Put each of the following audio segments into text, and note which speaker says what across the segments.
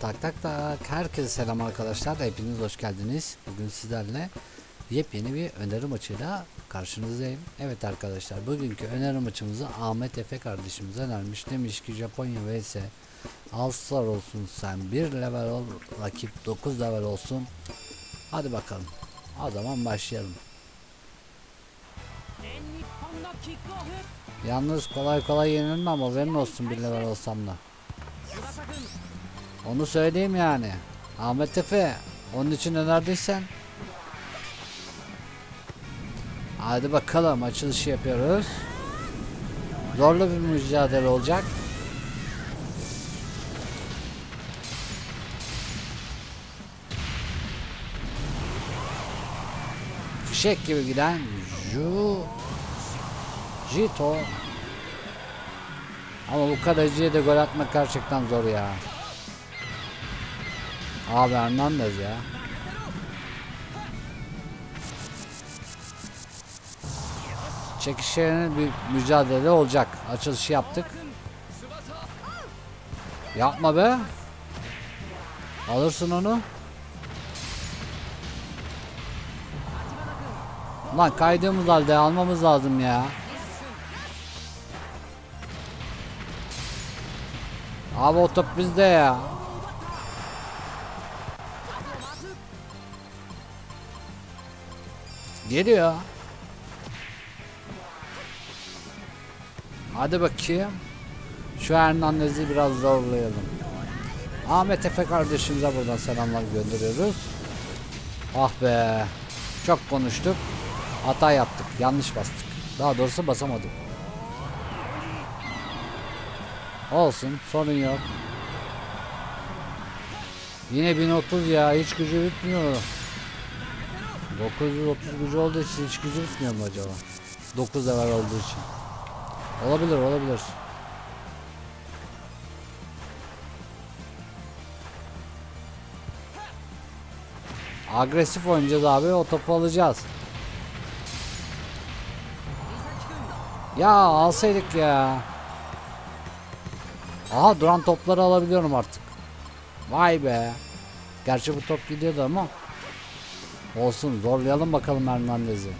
Speaker 1: Tak tak tak. Herkese selam arkadaşlar. Hepiniz hoş geldiniz. Bugün sizlerle yepyeni bir öneri maçıyla karşınızdayım. Evet arkadaşlar bugünkü öneri maçımızı Ahmet Efe kardeşimiz önermiş. Demiş ki Japonya vs All-Star olsun sen 1 level ol rakip 9 level olsun. Hadi bakalım. O zaman başlayalım. Yalnız kolay kolay yenilmem haberin olsun bir level olsam da. Onu söyleyeyim yani. Ahmet Efe onun için önerdiysen. Hadi bakalım açılışı yapıyoruz. Zorlu bir mücadele olacak. Fişek gibi giden Ju Jito Ama bu kaleciye de gol atmak gerçekten zor ya. Abi Hernandez ya. Çekişlerine bir mücadele olacak. Açılışı yaptık. Yapma be. Alırsın onu. Lan kaydığımız halde almamız lazım ya. Abi o top bizde ya. Geliyor. Hadi bakayım. Şu Hernandez'i biraz zorlayalım. Ahmet Efe kardeşimize buradan selamlar gönderiyoruz. Ah be. Çok konuştuk. Hata yaptık. Yanlış bastık. Daha doğrusu basamadık. Olsun. Sorun yok. Yine 1030 ya. Hiç gücü bitmiyor. 930 gücü olduğu için hiç gücü bitmiyor mu acaba? 9 level olduğu için. Olabilir olabilir. Agresif oynayacağız abi o topu alacağız. Ya alsaydık ya. Aha duran topları alabiliyorum artık. Vay be. Gerçi bu top gidiyordu ama. Olsun zorlayalım bakalım Hernandez'i.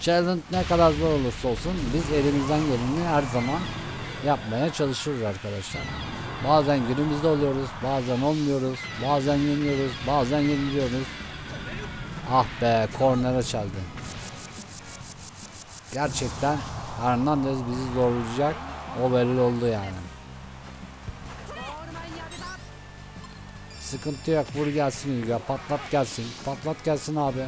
Speaker 1: Challenge ne kadar zor olursa olsun biz elimizden geleni her zaman yapmaya çalışıyoruz arkadaşlar. Bazen günümüzde oluyoruz, bazen olmuyoruz, bazen yeniyoruz, bazen yeniliyoruz. Ah be kornere çaldı. Gerçekten Hernandez bizi zorlayacak. O belli oldu yani. Sıkıntı yok vur gelsin Yüga patlat gelsin patlat gelsin abi.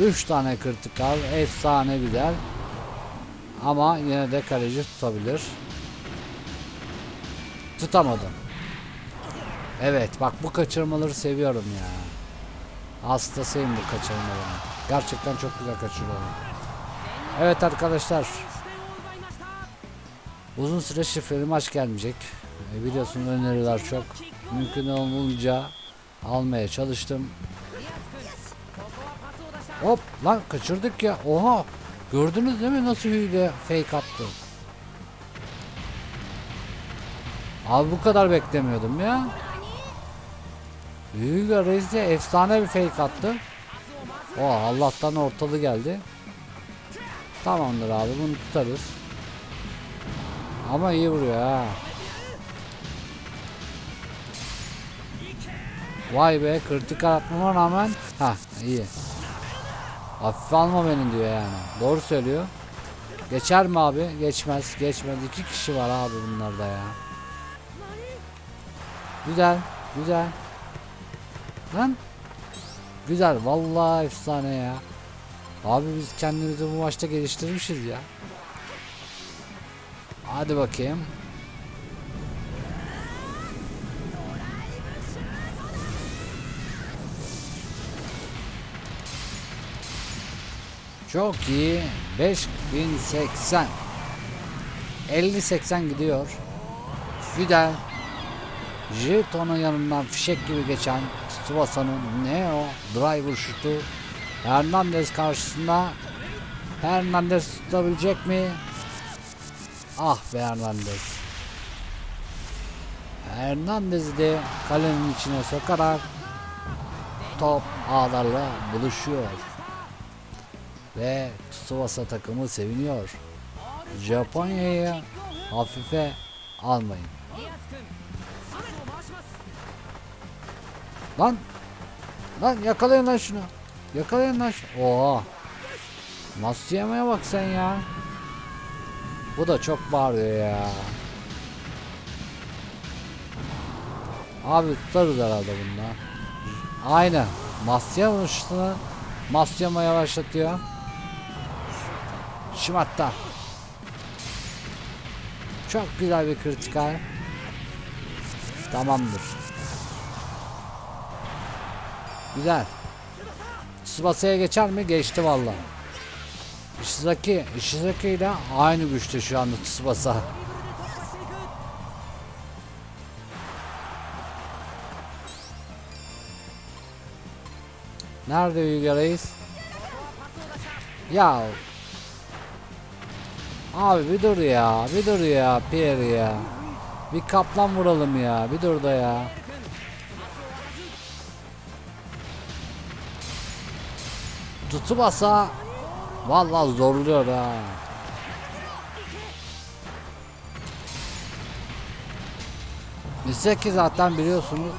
Speaker 1: Üç tane kritikal efsane güzel. Ama yine de kaleci tutabilir. Tutamadı. Evet bak bu kaçırmaları seviyorum ya. Hastasıyım bu kaçırmaları. Gerçekten çok güzel kaçırıyorum. Evet arkadaşlar. Uzun süre şifreli maç gelmeyecek. E, biliyorsun öneriler çok. Mümkün olunca almaya çalıştım. Hop lan kaçırdık ya. Oha. Gördünüz değil mi nasıl hile fake attı? Abi bu kadar beklemiyordum ya. Hyuga Reis efsane bir fake attı. O Allah'tan ortalı geldi. Tamamdır abi bunu tutarız. Ama iyi vuruyor ha. Vay be kritik atmama rağmen ha iyi. Hafife alma beni diyor yani. Doğru söylüyor. Geçer mi abi? Geçmez. Geçmez. İki kişi var abi bunlarda ya. Güzel. Güzel. Lan. Güzel. Vallahi efsane ya. Abi biz kendimizi bu maçta geliştirmişiz ya. Hadi bakayım. Çok iyi. 5080. 50-80 gidiyor. Güzel. Jito'nun yanından fişek gibi geçen Tsubasa'nın Neo driver şutu Hernandez karşısında Hernandez tutabilecek mi? Ah be Hernandez. Hernandez'i de kalenin içine sokarak top ağlarla buluşuyor. Ve Tsubasa takımı seviniyor. Japonya'yı hafife almayın. Lan! Lan yakalayın lan şunu. Yakalayın lan şunu. Oha! Nasıl yemeye bak sen ya. Bu da çok bağırıyor ya. Abi tutarız herhalde bunda. Aynen. Masya vuruşunu Masyama yavaşlatıyor. Şımatta. Çok güzel bir kritikal. Tamamdır. Güzel. Tsubasa'ya geçer mi? Geçti valla. Ishizaki, Ishizaki ile aynı güçte şu anda Tsubasa. Nerede Yüge? Ya Abi bir dur ya, bir dur ya Pierre ya. Bir kaplan vuralım ya, bir dur da ya. Tsubasa Vallahi zorluyor ha. Misaki zaten biliyorsunuz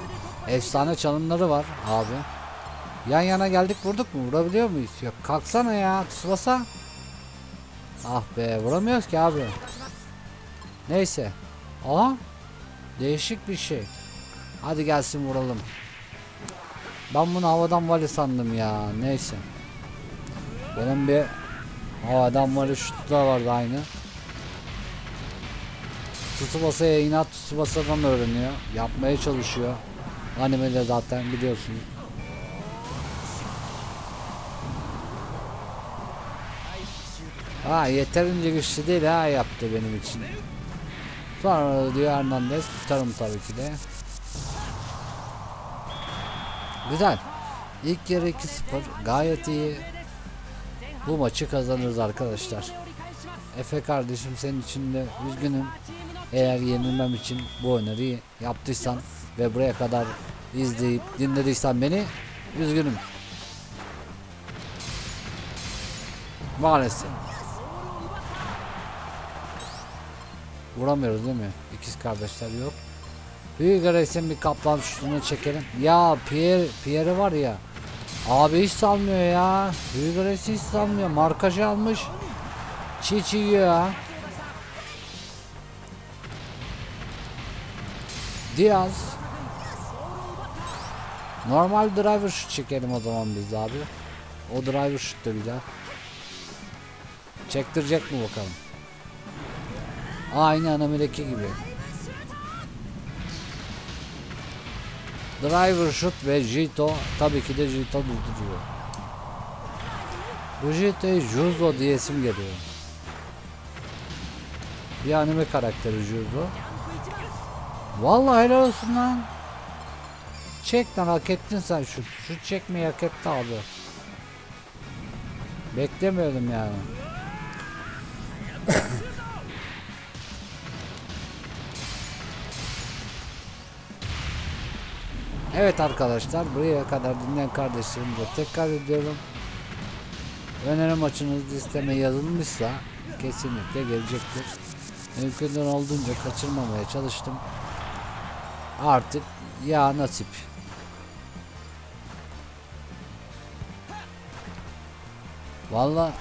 Speaker 1: efsane çalımları var abi. Yan yana geldik vurduk mu? Vurabiliyor muyuz? Yok kalksana ya Tsubasa. Ah be vuramıyoruz ki abi. Neyse. Aha. Değişik bir şey. Hadi gelsin vuralım. Ben bunu havadan vali sandım ya. Neyse. Benim bir havadan da vardı aynı. Tsubasa'ya inat Tsubasa'dan öğreniyor. Yapmaya çalışıyor. Animede zaten biliyorsunuz. Ha yeterince güçlü değil ha yaptı benim için. Sonra diyor Hernandez tutarım tabii ki de. Güzel. İlk yarı 2-0 gayet iyi. Bu maçı kazanırız arkadaşlar. Efe kardeşim senin için de üzgünüm. Eğer yenilmem için bu öneriyi yaptıysan ve buraya kadar izleyip dinlediysen beni üzgünüm. Maalesef. Vuramıyoruz değil mi? İkiz kardeşler yok. Büyük Reis'in bir kaplan şutunu çekelim. Ya Pierre, Pierre var ya. Abi hiç salmıyor ya. Reis hiç salmıyor. Markajı almış. Çiğ yiyor ya. Diaz. Normal driver şut çekelim o zaman biz abi. O driver şut da güzel. Çektirecek mi bakalım. Aynı Anameleki gibi. Driver şut ve Jito tabii ki de Jito durduruyor. Bu Jito'ya Juzo diye isim geliyor. Bir anime karakteri Juzo. Vallahi helal olsun lan. Çek lan hak ettin sen şut. Şut çekmeyi hak etti abi. Beklemiyordum yani. Evet arkadaşlar buraya kadar dinleyen kardeşlerimize tekrar ediyorum. Öneri maçınız listeme yazılmışsa kesinlikle gelecektir. Mümkün olduğunca kaçırmamaya çalıştım. Artık ya nasip. Valla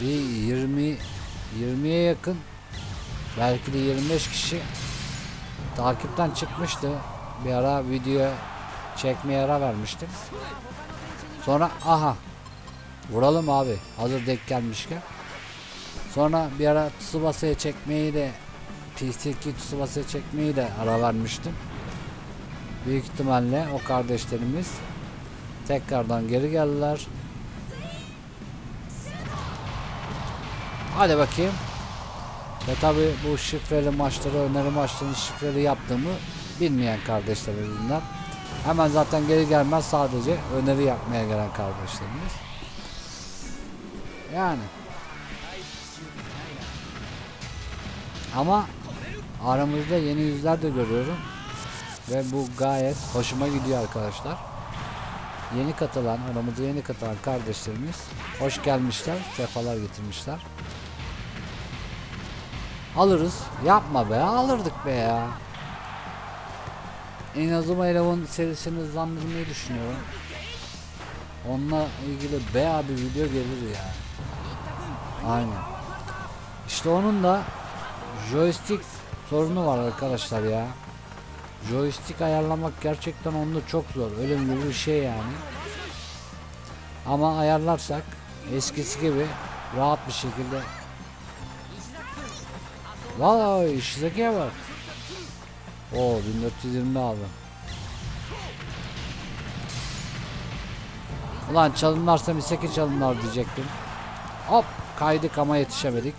Speaker 1: bir 20 20'ye yakın belki de 25 kişi takipten çıkmıştı. Bir ara video çekmeye ara vermiştim. Sonra aha vuralım abi hazır denk gelmişken. Sonra bir ara Tsubasa'ya çekmeyi de PC2 Tsubasa'ya çekmeyi de ara vermiştim. Büyük ihtimalle o kardeşlerimiz tekrardan geri geldiler. Hadi bakayım. Ve tabi bu şifreli maçları, öneri maçlarını şifreli yaptığımı bilmeyen kardeşler bunlar. Hemen zaten geri gelmez sadece öneri yapmaya gelen kardeşlerimiz. Yani. Ama aramızda yeni yüzler de görüyorum. Ve bu gayet hoşuma gidiyor arkadaşlar. Yeni katılan, aramıza yeni katılan kardeşlerimiz hoş gelmişler, sefalar getirmişler. Alırız. Yapma be, alırdık be ya. Inazuma Eleven serisini hızlandırmayı düşünüyorum. Onunla ilgili bayağı bir video gelir yani. Aynen. İşte onun da joystick sorunu var arkadaşlar ya. Joystick ayarlamak gerçekten onda çok zor. Ölüm gibi bir şey yani. Ama ayarlarsak eskisi gibi rahat bir şekilde Vay Ishizaki'ye bak. Oo 1420 aldım. Ulan çalınlarsa Misaki çalınlar diyecektim. Hop kaydık ama yetişemedik.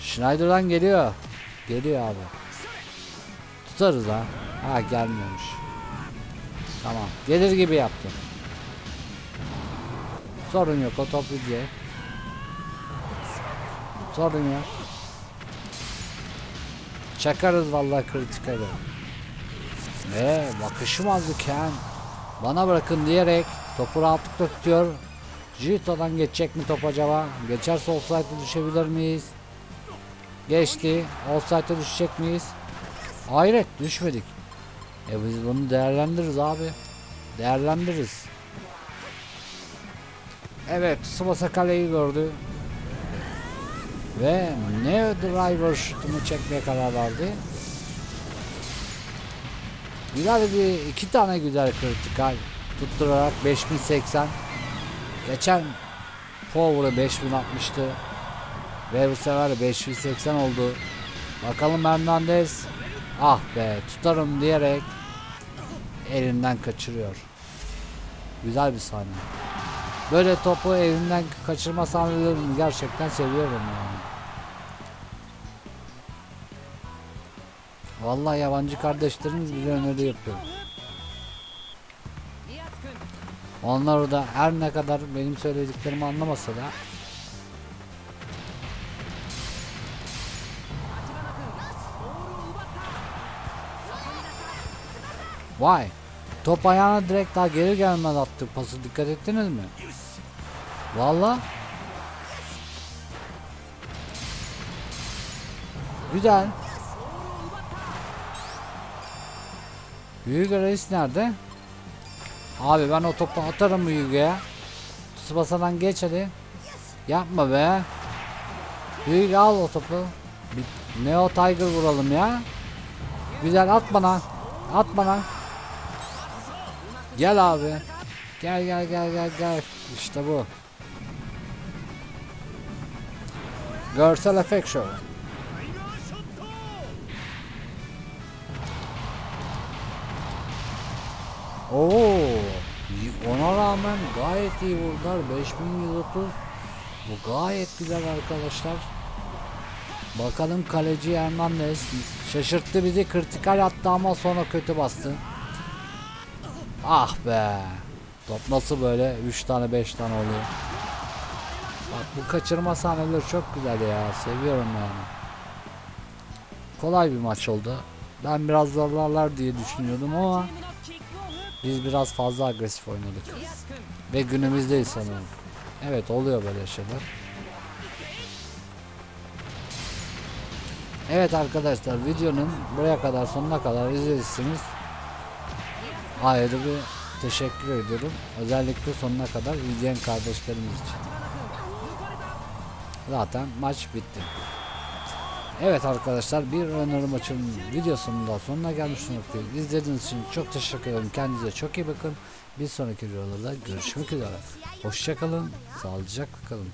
Speaker 1: Schneider'dan geliyor. Geliyor abi. Tutarız ha. Ha gelmiyormuş. Tamam. Gelir gibi yaptım. Sorun yok o top gidiyor. Sorun yok. Çakarız vallahi kritikali. Ve bakışım azdı Ken. Bana bırakın diyerek topu rahatlıkla tutuyor. Jito'dan geçecek mi top acaba? Geçerse offside'e düşebilir miyiz? Geçti. Offside'e düşecek miyiz? Hayret düşmedik. E biz bunu değerlendiririz abi. Değerlendiririz. Evet Tsubasa kaleyi gördü. Ve ne driver şutunu çekmeye karar verdi. Güzel bir iki tane güzel kritikal tutturarak 5080 geçen Power'ı 5000 atmıştı ve bu sefer 5080 oldu. Bakalım Hernandez ah be tutarım diyerek elinden kaçırıyor. Güzel bir sahne. Böyle topu elinden kaçırma sahnelerini gerçekten seviyorum yani. Vallahi yabancı kardeşlerimiz bize öneri yapıyor. Onlar da her ne kadar benim söylediklerimi anlamasa da Vay Top ayağına direkt daha geri gelmeden attı pası dikkat ettiniz mi? Valla Güzel Büyük reis nerede? Abi ben o topu atarım Büyük'e. Tsubasa'dan geç hadi. Yapma be. Büyük al o topu. Bir Neo Tiger vuralım ya. Güzel at bana. At bana. Gel abi. Gel gel gel gel gel. İşte bu. Görsel efekt show. Oo, ona rağmen gayet iyi vurdular. 5130. Bu gayet güzel arkadaşlar. Bakalım kaleci Hernandez şaşırttı bizi. Kritikal attı ama sonra kötü bastı. Ah be. Top nasıl böyle 3 tane 5 tane oluyor. Bak bu kaçırma sahneleri çok güzel ya. Seviyorum yani. Kolay bir maç oldu. Ben biraz zorlarlar diye düşünüyordum ama biz biraz fazla agresif oynadık. Ve günümüzdeyiz sanırım. Evet oluyor böyle şeyler. Evet arkadaşlar videonun buraya kadar sonuna kadar izlediyseniz ayrı bir teşekkür ediyorum. Özellikle sonuna kadar izleyen kardeşlerimiz için. Zaten maç bitti. Evet arkadaşlar bir öneri maçının videosunun da sonuna gelmiş bulunmaktayız. İzlediğiniz için çok teşekkür ederim. Kendinize çok iyi bakın. Bir sonraki videolarda görüşmek üzere. Hoşçakalın. Sağlıcakla kalın.